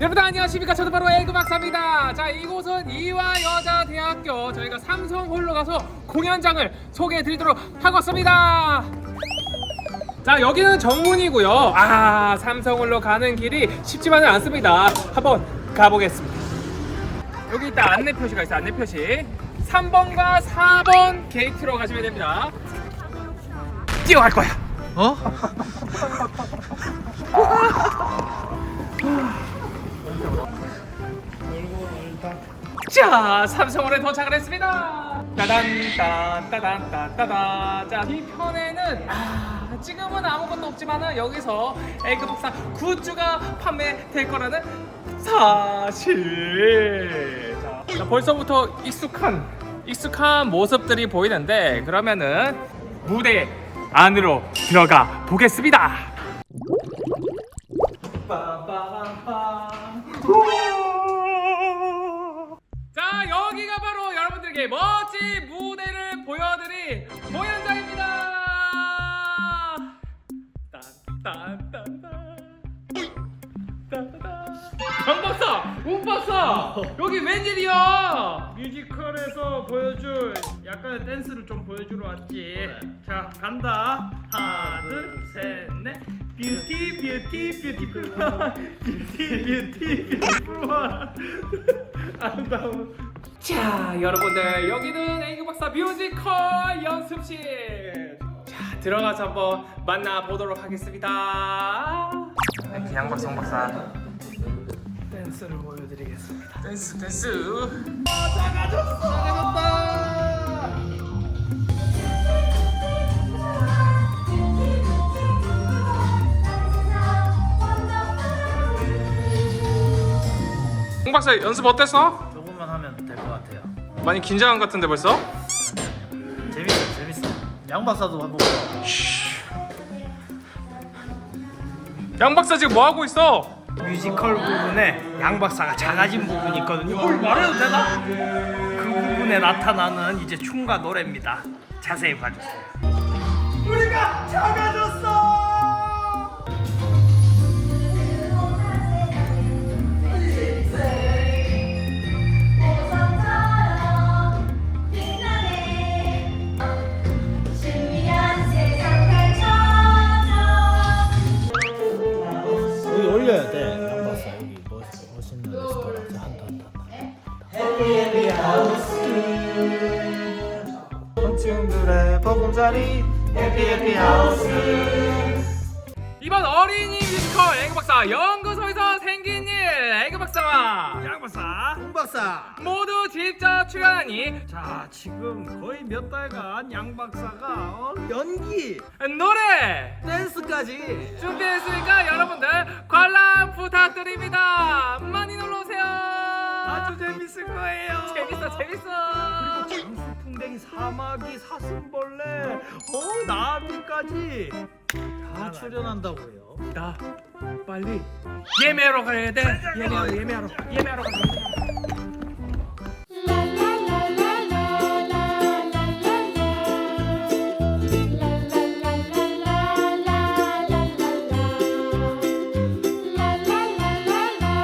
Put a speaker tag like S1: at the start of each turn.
S1: 여러분 안녕하십니까? 저도 바로 에그 박사입니다. 자 이곳은 이화여자대학교. 저희가 삼성홀로 가서 공연장을 소개해 드리도록 하겠습니다. 자 여기는 정문이고요. 아 삼성홀로 가는 길이 쉽지만은 않습니다. 한번 가보겠습니다. 여기 있다. 안내 표시가 있어. 안내 표시. 3번과 4번 게이트로 가시면 됩니다. 뛰어갈 거야.
S2: 어?
S1: 자, 삼성홀에 도착을 했습니다. 따단 따 따단 따 따다. 자, 뒤편에는 아, 지금은 아무것도 없지만은 여기서 에그박사 굿즈가 판매될 거라는 사실. 자, 자, 벌써부터 익숙한 익숙한 모습들이 보이는데 그러면은 무대 안으로 들어가 보겠습니다. 자 여기가 바로 여러분들에게 멋진 무대를 보여드릴 공연장입니다. 딴딴 딴딴. 강박사, 운박사, 여기 웬일이야?
S2: 뮤지컬에서 보여줄 약간의 댄스를 좀 보여주러 왔지. 자 간다. 하나 둘 셋 넷 뷰티 뷰티 뷰티풀 뷰티 뷰티 뷰티풀 아름다운
S1: 자 여러분들 여기는 에이그 박사 뮤지컬 연습실. 자 들어가서 한번 만나보도록 하겠습니다. 그냥 박성 박사.
S2: 댄스를 보여드리겠습니다.
S1: 댄스 댄스. 홍 박사 연습 어땠어?
S2: 조금만 하면 될 것 같아요.
S1: 많이 긴장한 것 같은데 벌써?
S2: 재밌어 재밌어. 양 박사도 한번.
S1: 양 박사 지금 뭐 하고 있어?
S2: 뮤지컬 부분에 양 박사가 작아진 부분이 있거든요. 이걸 말해도 되나? 그 부분에 나타나는 이제 춤과 노래입니다. 자세히 봐주세요. 우리가 작아졌어.
S3: 한다.
S2: 곤충들의 보금자리 해피 해피 하우스.
S1: 이번 어린이 뮤지컬 에그 박사 연구소에서 생긴 일 에그 박사와
S2: 양 박사, 홍 박사.
S1: 모두 직접 출연하니
S2: 자 지금 거의 몇 달간 양 박사가 어? 연기,
S1: 노래
S2: 댄스까지
S1: 준비했으니까 여러분들 관람 부탁드립니다. 많이 놀러 오세요.
S2: 아주 재밌을 거예요.
S1: 재밌어 재밌어.
S2: 장수풍뎅이, 사마귀, 사슴벌레, 어 나비까지 다 출연한다고요.
S1: 나 빨리 예매하러 가야 돼. 예매하러 예매하러 예매하러 가자.